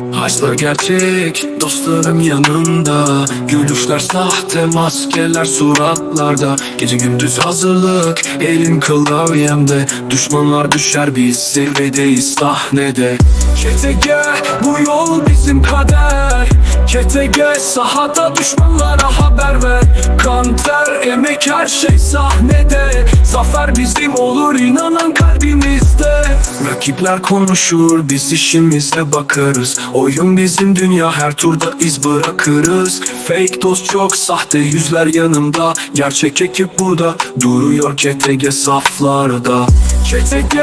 Maçlar gerçek dostlarım yanımda Gülüşler sahte maskeler suratlarda. Gece gündüz hazırlık elim klavyemde. Düşmanlar düşer biz zirvedeyiz sahnede. KTG bu yol bizim kader. KTG sahada düşmanlara haber ver. Kanter emek her şey sahnede. Zafer bizim olur inanan kalbimizde Rakipler konuşur biz işimize bakarız. Oyun bizim dünya her turda iz bırakırız. Fake dost çok sahte yüzler yanımda. Gerçek ekip burada duruyor KTG saflarda. KTG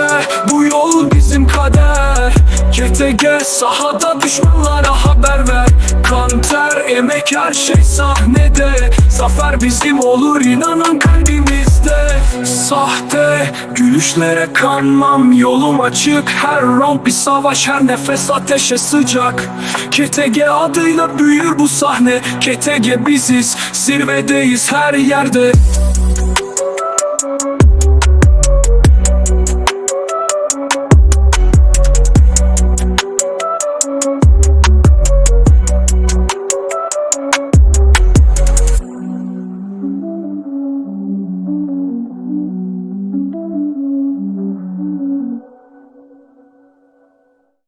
bu yol bizim kader. KTG sahada düşmanlara haber ver. Kanter emek her şey sahnede. Zafer bizim olur inanan kalbimizde Sahte. Gülüşlere kanmam Yolum açık. Her round bir savaş Her nefes ateşe sıcak. KTG adıyla büyür bu sahne. KTG biziz zirvedeyiz her yerde